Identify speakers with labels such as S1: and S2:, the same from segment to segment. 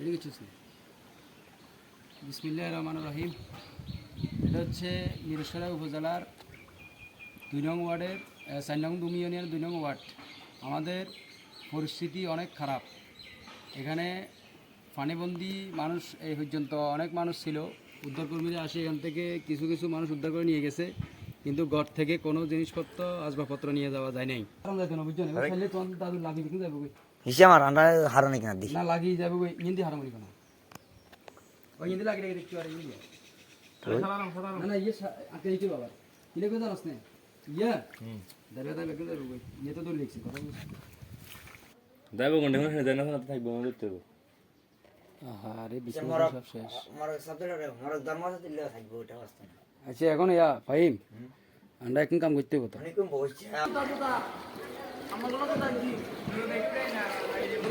S1: এদিকে চুস বিসমিল্লাহ রহমান রহিম। এটা হচ্ছে মিরেশ্বরা উপজেলার দুই নং ওয়ার্ডের চার নং দুমি ইউনিয়নের দুই নং ওয়ার্ড। আমাদের পরিস্থিতি অনেক খারাপ। এখানে পানিবন্দি মানুষ এই পর্যন্ত অনেক মানুষ ছিল। উদ্ধারকর্মীরা আসে এখান থেকে কিছু কিছু মানুষ উদ্ধার করে নিয়ে গেছে। কিন্তু ঘর থেকে কোনো জিনিসপত্র আসবাবপত্র নিয়ে যাওয়া যায় নাই। বুঝছেন? দাদু লাগিয়ে কিন্তু যাব।
S2: হিসে আমার আন্ডা হারানি কিনা দি
S1: না লাগিয়ে যাবে ওই ইন্দি হারমোনি কোনো? ওই ইন্দি লাগিয়ে রেখে দেখছি আর ইন্দি না না ইয়ে দিতে বাবা ইলে কোথাও আসনে ইয়া? দাঁড়িয়ে দাঁড়িয়ে বেঁকে যাবে ওই। ইয়ে তো দৌড়ে দেখছি কথা
S3: যাইবো কোনটা কোনো জানা না থাকব মনে করতে হবে।
S1: আরে বিষ্ণু সব শেষ।
S2: সাবজেক্ট ধর্ম আছে দিলে থাকবে ওটা আসতে না।
S1: আচ্ছা এখন ইয়া ফাহিম আমরা এখন কাম করতে
S2: অনেক বসছে।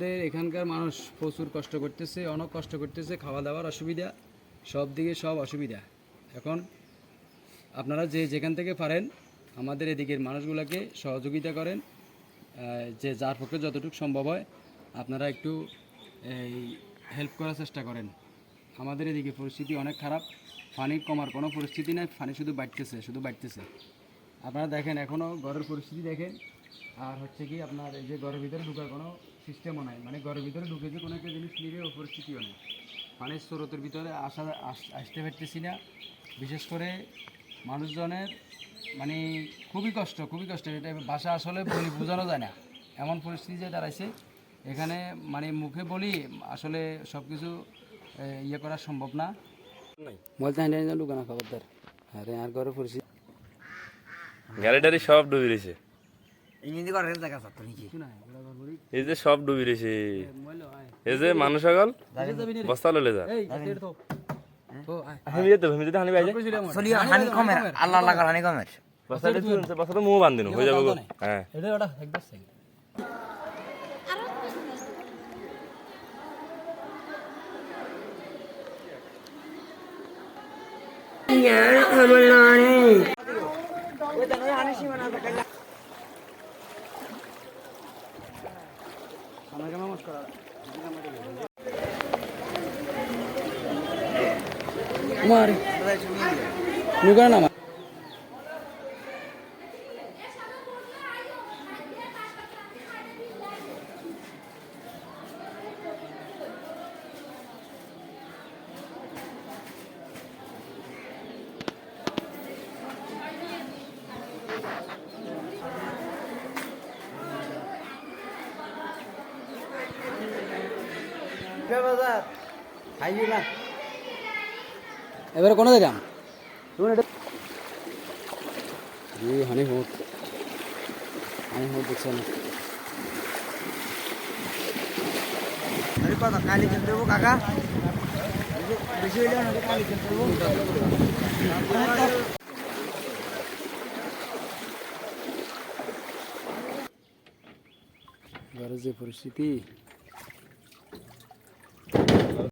S1: আমাদের এখানকার মানুষ প্রচুর কষ্ট করতেছে, অনেক কষ্ট করতেছে খাওয়া দাওয়ার অসুবিধা, সব দিকে সব অসুবিধা। এখন আপনারা যে যেখান থেকে পারেন, আমাদের এদিকের মানুষগুলোকে সহযোগিতা করেন যে যার পক্ষে যতটুকু সম্ভব হয়, আপনারা একটু এই হেল্প করার চেষ্টা করেন। আমাদের এদিকে পরিস্থিতি অনেক খারাপ, পানি কমার কোনো পরিস্থিতি নাই, পানি শুধু বাড়তেছে শুধু বাড়তেছে। আপনারা দেখেন এখনও ঘরের পরিস্থিতি দেখেন আর হচ্ছে কি আপনার এই যে ঘরের ভিতরে ঢুকার কোনো সিস্টেমও নাই। মানে ঘরের ভিতরে ঢুকে যে কোনো একটা জিনিস নিবে পরিস্থিতিও নেই। পানির স্রোতের ভিতরে আসা আসতে পারতেছি না। বিশেষ করে মানুষজনের মানে খুবই কষ্ট খুবই কষ্ট। এটা ভাষা আসলে বলি বোঝানো যায় না। এমন পরিস্থিতি যে দাঁড়াইছে এখানে মানে মুখে বলি আসলে সব কিছু ইয়ে করা সম্ভব না। বলতে ঢুকানো খবরদার। আরে আর ঘরে পরিস্থিতি
S3: গাড়ি সব ডুবি রয়েছে
S2: ইংরেজি করে জায়গা সব তো নিচে
S1: কিছু নাই ওরা ঘর ঘুরি
S3: এই যে সব ডুবি রয়েছে। এই যে মানুষ সকল
S1: যাবি নি রে?
S3: বস্তা ললে যা।
S1: এই এটা তো। তো
S3: যেতে হানি বাইজে
S2: চলি হানি কমের আল্লাহ আল্লাহ হানি কমের
S3: বস্তাটা তুলছে বস্তাটা মুখ বান্ধিন হয়ে যাবে হ্যাঁ।
S1: এটা ওটা একদম সেই আমাকে নমস্কার মারি নুকা এবারে কোনো দেখাম হানি হোক হানি হোক দেখছেন
S2: আরে কত কালি কিনতে দেবো কাকা? বেশি হইলে না কালি কিনতে দেবো।
S1: ঘরের যে পরিস্থিতি।